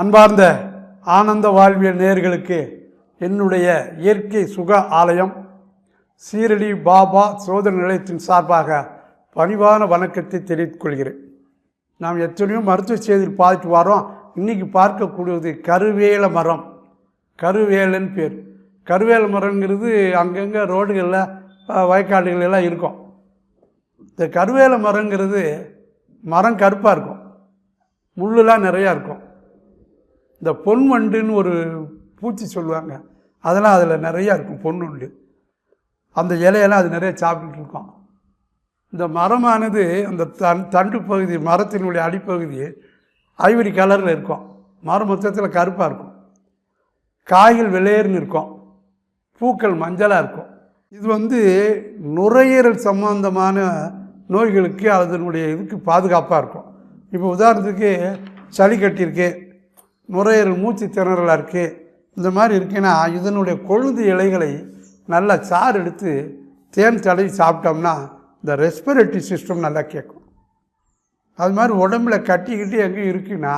அன்பார்ந்த ஆனந்த வாழ்வியல் நேர்களுக்கு என்னுடைய இயற்கை சுக ஆலயம் சீரடி பாபா சோதனை நிலையத்தின் சார்பாக பணிவான வணக்கத்தை தெரிவித்துக் கொள்கிறேன். நாம் எத்தனையோ மருத்துவ செய்தியில் பார்த்துட்டு வரோம் இன்றைக்கி பார்க்கக்கூடியது கருவேல மரம். கருவேலன் பேர். கருவேல மரங்கிறது அங்கங்கே ரோடுகளில் வயக்காடுகள் எல்லாம் இருக்கும். இந்த கருவேல மரங்கிறது மரம் கருப்பாக இருக்கும். முள்ளுலாம் நிறையா இருக்கும். இந்த பொன் வண்டுன்னு ஒரு பூச்சி சொல்லுவாங்க. அதெல்லாம் அதில் நிறையா இருக்கும் பொன்னுண்டு அந்த இலையெல்லாம் அது நிறைய சாப்பிட்டுட்டு இருக்கும். இந்த மரமானது அந்த தன் தண்டு பகுதி மரத்தினுடைய அடிப்பகுதி ஐவரி கலரில் இருக்கும். மரம் மொத்தத்தில் கருப்பாக இருக்கும். காய்கள் வெள்ளையர்னு இருக்கும். பூக்கள் மஞ்சளாக இருக்கும். இது வந்து நுரையீரல் சம்பந்தமான நோய்களுக்கு அதனுடைய இதுக்கு பாதுகாப்பாக இருக்கும். இப்போ உதாரணத்துக்கு சளி கட்டியிருக்கு. நுரையீரல் மூச்சு திணறலாக இருக்குது இந்த மாதிரி இருக்குன்னா இதனுடைய கொழுந்து இலைகளை நல்லா சாறு எடுத்து தேன் தடவி சாப்பிட்டோம்னா இந்த ரெஸ்பிரேட்டரி சிஸ்டம் நல்லா கேட்கும். அது மாதிரி உடம்புல கட்டிக்கிட்டு எங்கேயும் இருக்குன்னா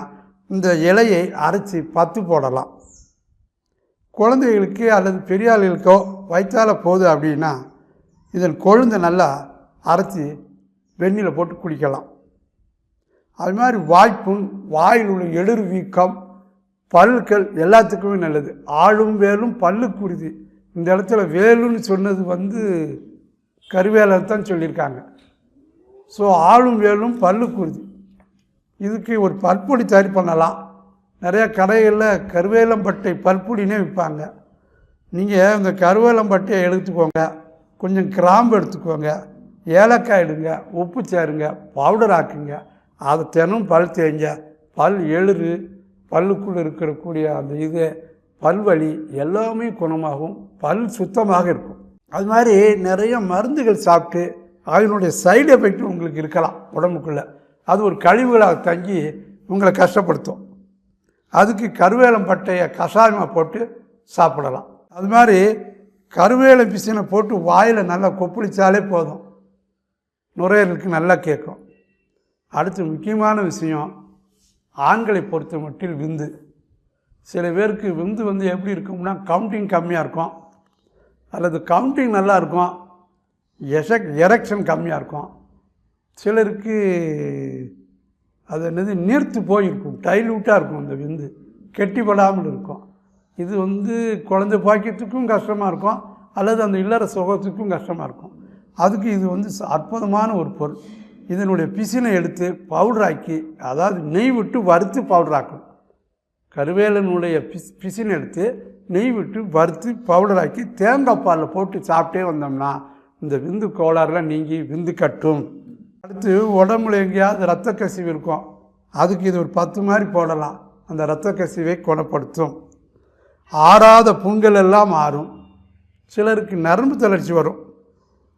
இந்த இலையை அரைச்சி பத்து போடலாம். குழந்தைகளுக்கு அல்லது பெரியாளுகளுக்கோ வயிற்றால் போகுது அப்படின்னா இதன் கொழுந்தை நல்லா அரைச்சி வெந்நில போட்டு குடிக்கலாம். அது மாதிரி வாய்ப்புண் வாயில் உள்ள எழுறு வீக்கம் பல்கள் எல்லாத்துக்குமே நல்லது. ஆளும் வேலும் பல்லுக்குருதி இந்த இடத்துல வேலுன்னு சொன்னது வந்து கருவேலை தான் சொல்லியிருக்காங்க. ஸோ ஆளும் வேலும் பல்லுக்குருதி இதுக்கு ஒரு பற்பொடி தயார் பண்ணலாம். நிறையா கடைகளில் கருவேலம்பட்டை பல்பொடினே விற்பாங்க. நீங்கள் இந்த கருவேலம்பட்டையை எடுத்துக்கோங்க. கொஞ்சம் கிராம்பு எடுத்துக்கோங்க. ஏலக்காய் எடுங்க. உப்பு சேருங்க. பவுடர் ஆக்குங்க. அதை தினம் பல் தேய்ங்க. பல் எழுறு. பல்லுக்குள்ளே இருக்கக்கூடிய அந்த இது பல்வழி எல்லாமே குணமாகும் பல் சுத்தமாக இருக்கும். அது மாதிரி நிறைய மருந்துகள் சாப்பிட்டு அதனுடைய சைடு எஃபெக்ட் உங்களுக்கு இருக்கலாம் உடம்புக்குள்ளே. அது ஒரு கழிவுகளாக தங்கி உங்களை கஷ்டப்படுத்தும். அதுக்கு கருவேலம் பட்டையை கஷாயமாக போட்டு சாப்பிடலாம். அது மாதிரி கருவேலம் பிசினை போட்டு வாயில் நல்லா கொப்பளிச்சாலே போதும். நுரையீரலுக்கு நல்லா கேட்கும். அடுத்து முக்கியமான விஷயம் ஆண்களை பொறுத்த மட்டில் விந்து. சில பேருக்கு விந்து வந்து எப்படி இருக்கும்னா கவுண்டிங் கம்மியாக இருக்கும். அல்லது கவுண்டிங் நல்லா இருக்கும். எசக் எரெக்ஷன் கம்மியாக இருக்கும். சிலருக்கு அது என்னது நீர்த்து போயிருக்கும். டைலூட்டாக இருக்கும் அந்த விந்து. கெட்டிப்படாமல் இருக்கும். இது வந்து குழந்தை பாக்கியத்துக்கும் கஷ்டமாக இருக்கும். அல்லது அந்த இல்லற சுகத்துக்கும் கஷ்டமாக இருக்கும். அதுக்கு இது வந்து ச- அற்புதமான ஒரு பொருள். இதனுடைய பிசினை எடுத்து பவுடராக்கி அதாவது நெய் விட்டு வறுத்து பவுடராக்கணும் கருவேலனுடைய பிஸ் பிசினை எடுத்து நெய் விட்டு வறுத்து பவுடராக்கி தேங்காய் பாலில் போட்டு சாப்பிட்டே வந்தோம்னா இந்த விந்து கோளாறுலாம் நீங்கி விந்து கட்டும். அடுத்து உடம்புல எங்கேயாவது ரத்த கசிவு இருக்கும். அதுக்கு இது ஒரு பத்து மாதிரி போடலாம். அந்த இரத்த கசிவை குணப்படுத்தும். ஆறாத புண்கள் எல்லாம் ஆறும் சிலருக்கு நரம்பு தளர்ச்சி வரும்.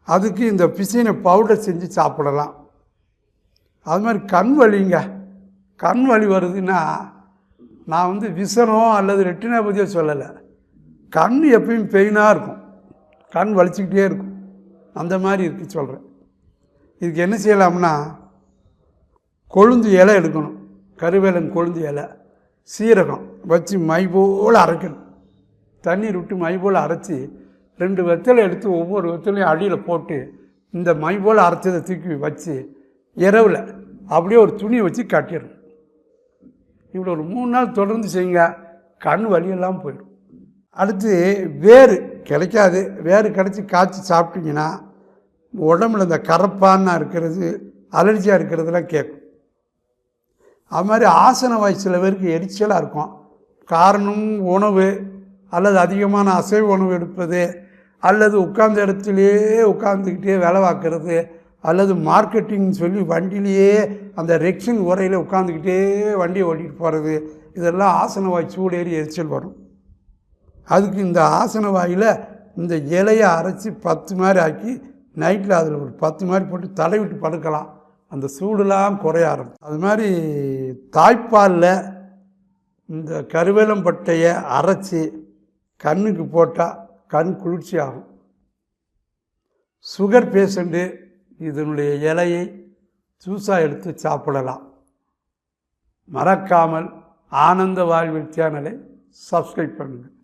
அதுக்கு இந்த பிசினை பவுடர் செஞ்சு சாப்பிடலாம். அது மாதிரி கண் வலிங்க. கண் வலி வருதுன்னா நான் வந்து விசனோ அல்லது ரெட்டினாபதியோ சொல்லலை. கண் எப்பயும் பெயினாக இருக்கும். கண் வலிச்சுக்கிட்டே இருக்கும். அந்த மாதிரி இருக்கு சொல்கிறேன் இதுக்கு என்ன செய்யலாம்னா கொழுந்து இலை எடுக்கணும். கருவேலன் கொழுந்து இலை சீரகம் வச்சு மை போல் அரைக்கணும். தண்ணீர் விட்டு மை போல் அரைச்சி ரெண்டு வெத்தலை எடுத்து ஒவ்வொரு வெத்தலையும் அடியில் போட்டு இந்த மை போல் அரைச்சதை தூக்கி வச்சு இரவில் அப்படியே ஒரு துணியை வச்சு கட்டிடணும். இப்படி ஒரு மூணு நாள் தொடர்ந்து செய்யுங்க கண் வலியெல்லாம் போயிடும். அடுத்து வேறு கிடைக்காது வேறு கிடச்சி காய்ச்சி சாப்பிட்டீங்கன்னா உடம்புல இந்த கரப்பான்னா இருக்கிறது அலர்ஜியாக இருக்கிறதுலாம் கேட்கும். அது மாதிரி ஆசன வாய் சில பேருக்கு எரிச்சலாக இருக்கும். காரணம் உணவு அல்லது அதிகமான அசைவ உணவு எடுப்பது அல்லது உட்கார்ந்த இடத்துலையே உட்காந்துக்கிட்டே வேலை பார்க்கறது அல்லது மார்க்கெட்டிங்னு சொல்லி வண்டியிலேயே அந்த ரெக்ஷன் உரையில் உட்காந்துக்கிட்டே வண்டியை ஓட்டிகிட்டு போகிறது இதெல்லாம் ஆசன வாய் சூடேறி எரிச்சல் வரும். அதுக்கு இந்த ஆசன வாயில் இந்த இலையை அரைச்சி பத்து மாதிரி ஆக்கி நைட்டில் அதில் ஒரு பத்து மாதிரி போட்டு தலைவிட்டு படுக்கலாம். அந்த சூடுலாம் குறைய ஆரம்பிச்சு அது மாதிரி தாய்ப்பாலில் இந்த கருவேலம்பட்டையை அரைச்சி கண்ணுக்கு போட்டால் கண் குளிர்ச்சி ஆகும் சுகர் பேஷண்ட்டு இதனுடைய இலையை ஜூஸாக எடுத்து சாப்பிடலாம். மறக்காமல் ஆனந்த வாழ்வில் சேனலை சப்ஸ்கிரைப் பண்ணுங்கள்